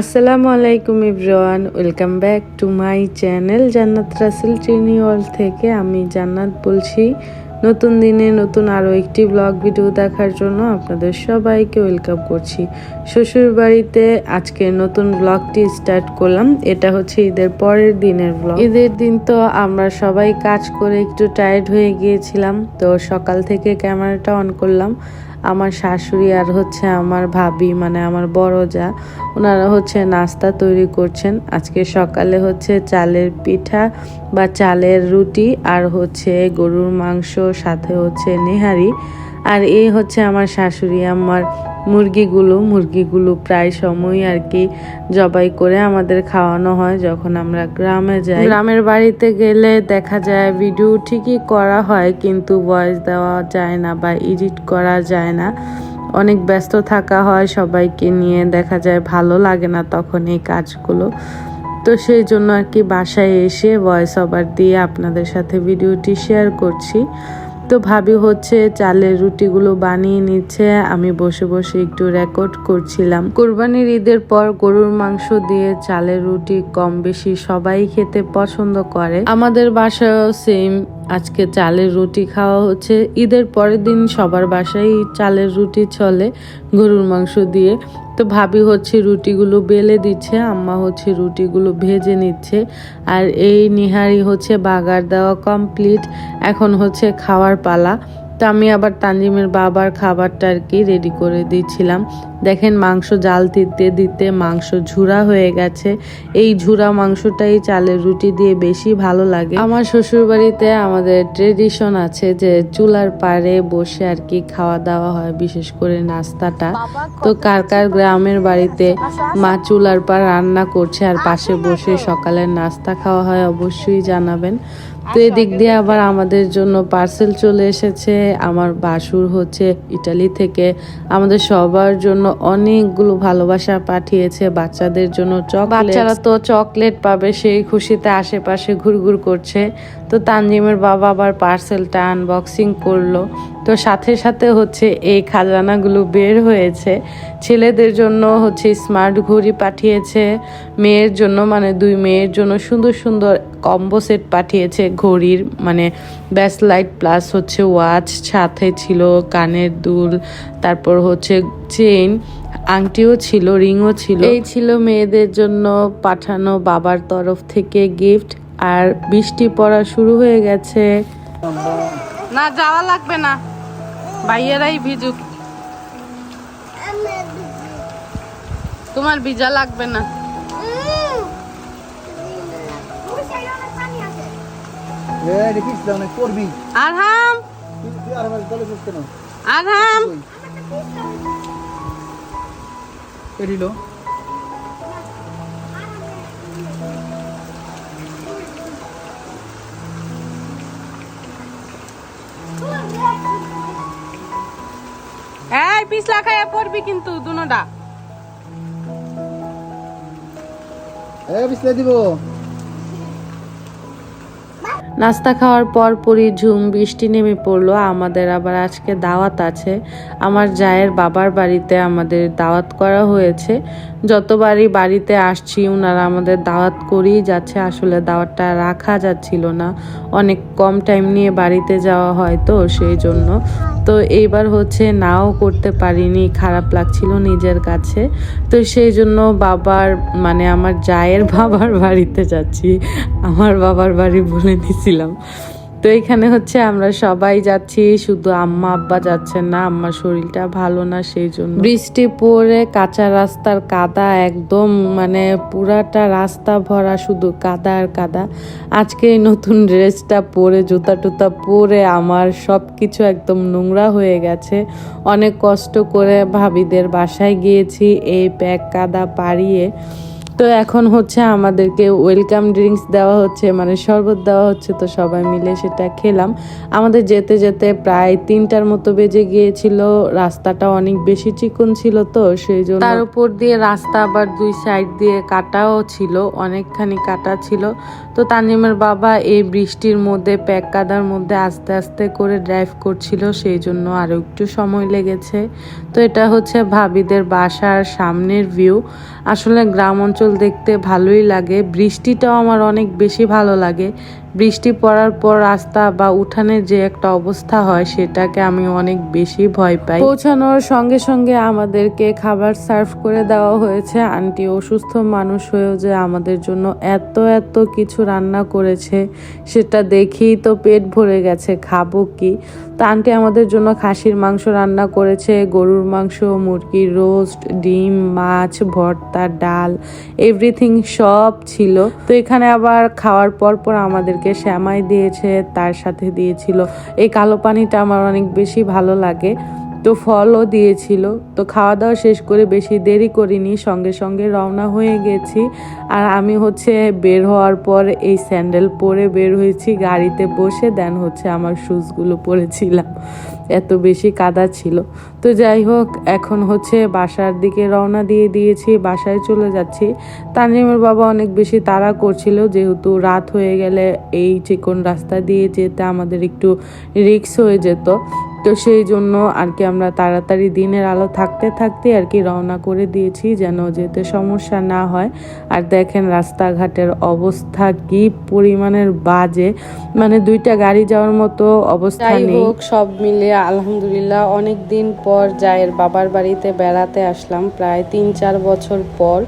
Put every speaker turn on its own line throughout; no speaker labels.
আসসালামু আলাইকুম Ibran welcome back to my channel Jannat Rasel trainee world থেকে। আমি জান্নাত বলছি, নতুন দিনে নতুন আরও একটি ব্লগ ভিডিও দেখার জন্য আপনাদের সবাইকে ওয়েলকাম করছি। শ্বশুর বাড়িতে আজকে নতুন ব্লগটি স্টার্ট করলাম, এটা হচ্ছে ঈদের পরের দিনের ব্লগ। ঈদের দিন তো আমরা সবাই কাজ করে একটু টায়ার্ড হয়ে গিয়েছিলাম, তো সকাল থেকে ক্যামেরাটা অন করলাম। আমার শাশুড়ি আর হচ্ছে আমার ভাবি মানে আমার বড় যা, ওনারা হচ্ছে নাস্তা তৈরি করছেন। আজকে সকালে হচ্ছে চালের পিঠা বা চালের রুটি আর হচ্ছে গরুর মাংস, সাথে হচ্ছে নেহারি। আর এই হচ্ছে আমার শাশুড়ি, আমার মুরগিগুলো। মুরগিগুলো প্রায় সময় আর কি জবাই করে আমাদের খাওয়ানো হয় যখন আমরা গ্রামে যাই। গ্রামের বাড়িতে গেলে দেখা যায় ভিডিও ঠিকই করা হয় কিন্তু ভয়েস দেওয়া যায় না বা এডিট করা যায় না। অনেক ব্যস্ত থাকা হয় সবাইকে নিয়ে, দেখা যায় ভালো লাগে না তখন এই কাজগুলো। তো সেই জন্য আর কি বাসায় এসে ভয়েস ওভার দিয়ে আপনাদের সাথে ভিডিওটি শেয়ার করছি। তো ভাবি হচ্ছে চালের রুটিগুলো বানিয়ে নিচ্ছে। আমি বসে বসে একটু রেকর্ড করছিলাম। কোরবানির ঈদের পর গরুর মাংস দিয়ে চালের রুটি কম বেশি সবাই খেতে পছন্দ করে। আমাদের বাসায়ও সেম আজকে চালের রুটি খাওয়া হচ্ছে। ঈদের পরের দিন সবার বাসায় চালের রুটি চলে গরুর মাংস দিয়ে। তো ভাবি হচ্ছে রুটিগুলো বেলে দিচ্ছে, আম্মা হচ্ছে রুটিগুলো ভেজে নিচ্ছে। আর এই নিহারি হচ্ছে বাগার দেওয়া কমপ্লিট এখন হচ্ছে খাওয়ার পালা। তো আমি আবার তানজিমের বাবার খাবারটা আর কি রেডি করে দিচ্ছিলাম দেখেন মাংস জাল দিতে দিতে মাংস ঝুরা হয়ে গেছে। এই ঝুরা মাংসটাই চালের রুটি দিয়ে বেশি ভালো লাগে। আমার শ্বশুর বাড়িতে আমাদের ট্রেডিশন আছে যে চুলার পাড়ে বসে আর কি খাওয়া দাওয়া হয়, বিশেষ করে নাস্তাটা। তো কার কার গ্রামের বাড়িতে মা চুলার পাড় রান্না করছে আর পাশে বসে সকালের নাস্তা খাওয়া হয় অবশ্যই জানাবেন। তো এদিক দিয়ে আবার আমাদের জন্য পার্সেল চলে এসেছে। আমার বাসুর হচ্ছে ইটালি থেকে। আমাদের সবার জন্য অনেকগুলো ভালোবাসা পাঠিয়েছে বাচ্চাদের জন্য বাচ্চারা তো চকলেট পাবে সেই খুশিতে আশেপাশে ঘুরঘুর করছে। তো তানজিমের বাবা আবার পার্সেলটা আনবক্সিং করল। তো সাথে সাথে হচ্ছে এই খাজানাগুলো বের হয়েছে। ছেলেদের জন্য হচ্ছে স্মার্ট ঘড়ি পাঠিয়েছে। মেয়ের জন্য মানে দুই মেয়ের জন্য সুন্দর সুন্দর কম্বো সেট পাঠিয়েছে ঘড়ির। মানে ব্যাস লাইট প্লাস হচ্ছে ওয়াচ সাথে ছিল কানের দুল, তারপর হচ্ছে চেইন আংটিও ছিল রিংও ছিল। এই ছিল মেয়েদের জন্য পাঠানো বাবার তরফ থেকে গিফট আর বৃষ্টি পড়া শুরু হয়ে গেছে। না যাওয়া লাগবে না। ভাইয়েরাই ভিজুক। তোমার ভিজা লাগবে না। আরহাম! আরহাম!
এরিলো
পিছলা খাইয়া পড়বি কিন্তু দুনোটা
এ বিসলে দিব।
নাস্তা খাওয়ার পর পরই ঝুম বৃষ্টি নেমে পড়ল। আমাদের আবার আজকে দাওয়াত আছে। আমার জায়ের বাবার বাড়িতে আমাদের দাওয়াত করা হয়েছে। যতবারই বাড়িতে আসছি ওনারা আমাদের দাওয়াত করেই যাচ্ছে। আসলে দাওয়াতটা রাখা যাচ্ছিল না। অনেক কম টাইম নিয়ে বাড়িতে যাওয়া হয় তো সেই জন্য তো এইবার হচ্ছে নাও করতে পারিনি, খারাপ লাগছিল নিজের কাছে। তো সেই জন্য বাবার মানে আমার জায়ের বাবার বাড়িতে যাচ্ছি। আমার বাবার বাড়ি বলে নিছিলাম তো এখানে হচ্ছে আমরা সবাই যাচ্ছি, শুধু আম্মা আব্বা যাচ্ছেন না, আম্মার শরীরটা ভালো না সেই জন্য বৃষ্টি পড়ে, কাঁচা রাস্তার কাদা একদম মানে পুরাটা রাস্তা ভরা শুধু কাদা আর কাদা। আজকে এই নতুন ড্রেসটা পরে, জুতা টুতা পরে আমার সব কিছু একদম নোংরা হয়ে গেছে। অনেক কষ্ট করে ভাবিদের বাসায় গিয়েছি, এই প্যাক কাদা পাড়িয়ে। তো এখন হচ্ছে আমাদেরকে ওয়েলকাম ড্রিঙ্কস দেওয়া হচ্ছে মানে শরবত দেওয়া হচ্ছে, তো সবাই মিলে সেটা খেলাম। আমাদের যেতে যেতে প্রায় তিনটার মতো বেজে গিয়েছিল, রাস্তাটা অনেক বেশি চিকন ছিল তো, সেই জন্য তার উপর দিয়ে রাস্তা আবার দুই সাইড দিয়ে কাটাও ছিল, অনেকখানি কাটা ছিল। তো তানজিমের বাবা এই বৃষ্টির মধ্যে প্যাক কাদার মধ্যে আস্তে আস্তে করে ড্রাইভ করছিল, সেই জন্য আরও একটু সময় লেগেছে। তো এটা হচ্ছে ভাবিদের বাসার সামনের ভিউ আসলে গ্রাম অঞ্চল দেখতে ভালোই লাগে। বৃষ্টিটাও আমার অনেক বেশি ভালো লাগে। বৃষ্টি পড়ার পর রাস্তা বা উঠানের যে একটা অবস্থা হয়, সেটাকে আমি অনেক বেশি ভয় পাই। পৌঁছানোর সঙ্গে সঙ্গে আমাদেরকে খাবার সার্ভ করে দেওয়া হয়েছে। আন্টি অসুস্থ মানুষ হয়েও যে আমাদের জন্য এত এত কিছু রান্না করেছে, সেটা দেখেই তো পেট ভরে গেছে, খাব কি? তো আন্টি আমাদের জন্য খাসির মাংস রান্না করেছে, গরুর মাংস মুরগির রোস্ট, ডিম, মাছ, ভর্তা, ডাল, এভরিথিং সব ছিল। তো এখানে আবার খাওয়ার পর পর আমাদেরকে শ্যামাই দিয়েছে, তার সাথে দিয়েছিল। এই কালো পানিটা আমার অনেক বেশি ভালো লাগে। তো ফলও দিয়েছিল। তো খাওয়া দাওয়া শেষ করে বেশি দেরি করিনি, সঙ্গে সঙ্গে রওনা হয়ে গেছি। আর আমি হচ্ছে বের হওয়ার পর এই স্যান্ডেল পরে বের হয়েছি, গাড়িতে বসে দেন হচ্ছে আমার শুজগুলো পরেছিলাম। এত বেশি কাদা ছিল। তো যাই হোক, এখন হচ্ছে বাসার দিকে রওনা দিয়ে দিয়েছি, বাসায় চলে যাচ্ছি। তানজিমের বাবা অনেক বেশি তাড়া করছিল, যেহেতু রাত হয়ে গেলে এই চিকন রাস্তা দিয়ে যেতে আমাদের একটু রিক্স হয়ে যেত। তো সেই জন্য আর কি আমরা তাড়াতাড়ি দিনের আলো থাকতে থাকতে আর কি রওনা করে দিয়েছি যেন যেতে সমস্যা না হয়। আর দেখেন রাস্তাঘাটের অবস্থা কি পরিমাণের বাজে। মানে দুইটা গাড়ি যাওয়ার মতো অবস্থা নেই। হোক সব মিলিয়ে আলহামদুলিল্লাহ অনেক দিন পর জায়ের বাবার বাড়িতে বেড়াতে আসলাম প্রায় তিন চার বছর পর।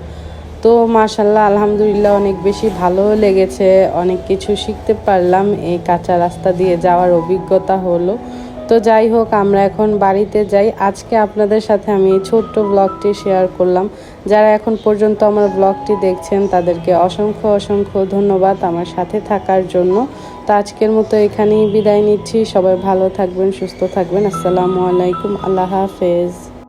তো মাশাল্লাহ আলহামদুলিল্লাহ অনেক বেশি ভালো লেগেছে অনেক কিছু শিখতে পারলাম। এই কাঁচা রাস্তা দিয়ে যাওয়ার অভিজ্ঞতা হলো। তো যাই হোক, আমরা এখন বাড়িতে যাই। আজকে আপনাদের সাথে আমি এই ছোট্ট ব্লগটি শেয়ার করলাম। যারা এখন পর্যন্ত আমার ব্লগটি দেখছেন, তাদেরকে অসংখ্য অসংখ্য ধন্যবাদ আমার সাথে থাকার জন্য। তো আজকের মতো এখানেই বিদায় নিচ্ছি। সবাই ভালো থাকবেন, সুস্থ থাকবেন। আসসালামু আলাইকুম। আল্লাহ হাফেজ।